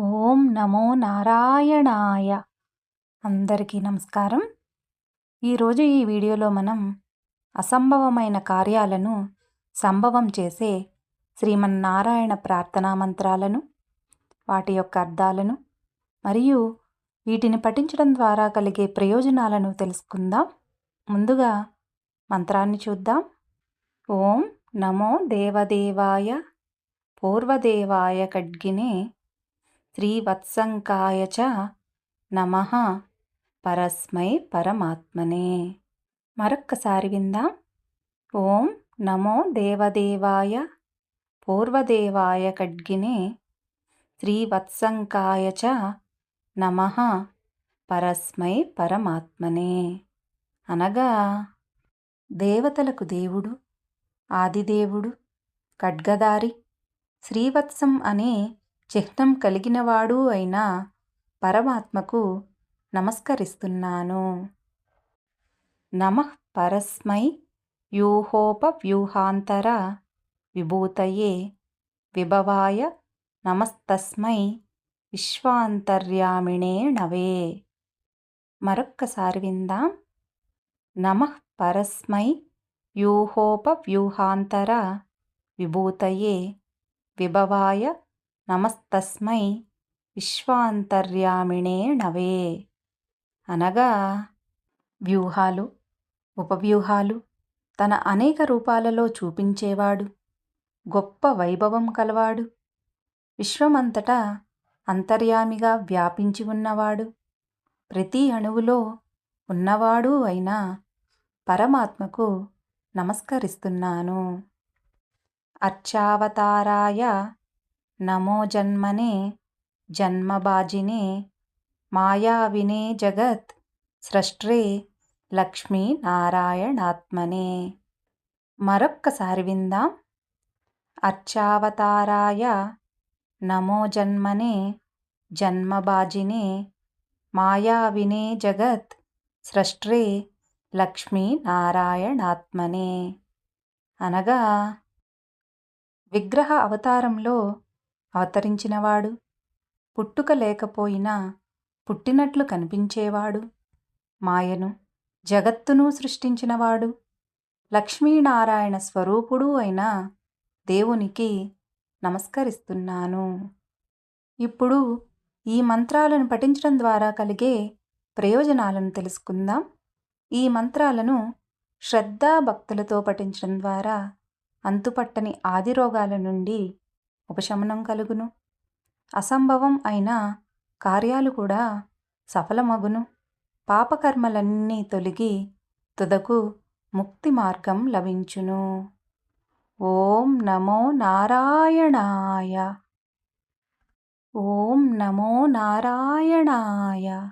ఓం నమో నారాయణాయ. అందరికీ నమస్కారం. ఈరోజు ఈ వీడియోలో మనం అసంభవమైన కార్యాలను సంభవం చేసే శ్రీమన్నారాయణ ప్రార్థనా మంత్రాలను వాటి యొక్క అర్థాలను మరియు వీటిని పఠించడం ద్వారా కలిగే ప్రయోజనాలను తెలుసుకుందాం. ముందుగా మంత్రాన్ని చూద్దాం. ఓం నమో దేవదేవాయ పూర్వదేవాయ ఖడ్గినే శ్రీవత్సంకాయ చ నమ. పరస్మై పరమాత్మనే. మరొక్కసారి విందాం. ఓం నమో దేవదేవాయ పూర్వదేవాయ ఖడ్గినే. శ్రీవత్సంకాయ చ నమ. పరస్మై పరమాత్మనే. అనగా దేవతలకు దేవుడు ఆదిదేవుడు ఖడ్గదారి శ్రీవత్సం అనే చిహ్నం కలిగినవాడు అయిన పరమాత్మకు నమస్కరిస్తున్నాను. నమ పరస్మై వ్యూహోపవ్యూహాంతర విభూతయే విభవాయ నమస్తస్మై విశ్వాంతర్యామిణే నవే. మరొక్కసారి విందాం. నమ పరస్మై వ్యూహోపవ్యూహాంతర విభూతయే విభవాయ నమస్తస్మై విశ్వాంతర్యామిణే నవే. అనగా వ్యూహాలు ఉపవ్యూహాలు తన అనేక రూపాలలో చూపించేవాడు గొప్ప వైభవం కలవాడు విశ్వమంతటా అంతర్యామిగా వ్యాపించి ఉన్నవాడు ప్రతి అణువులో ఉన్నవాడు అయిన పరమాత్మకు నమస్కరిస్తున్నాను. అర్చావతారాయ నమో జన్మనే జన్మబాజినే మాయావినే జగత్ స్రష్ట్రే లక్ష్మీనారాయణాత్మనే మరొక్కసారి విందాం. అర్చావతారాయ నమో జన్మనే జన్మబాజినే మాయావినే జగత్ స్రష్ట్రే లక్ష్మీనారాయణాత్మనే అనగా విగ్రహ అవతారంలో అవతరించినవాడు పుట్టుక లేకపోయినా పుట్టినట్లు కనిపించేవాడు. మాయను జగత్తును సృష్టించినవాడు. లక్ష్మీనారాయణ స్వరూపుడు అయిన దేవునికి నమస్కరిస్తున్నాను. ఇప్పుడు ఈ మంత్రాలను పఠించడం ద్వారా కలిగే ప్రయోజనాలను తెలుసుకుందాం. ఈ మంత్రాలను శ్రద్ధాభక్తులతో పఠించడం ద్వారా అంతుపట్టని ఆదిరోగాల నుండి ఉపశమనం కలుగును. అసంభవం అయిన కార్యాలు కూడా సఫలమగును. పాపకర్మలన్నీ తొలగి తుదకు ముక్తి మార్గం లభించును. ఓం నమో నారాయణాయ. ఓం నమో నారాయణాయ.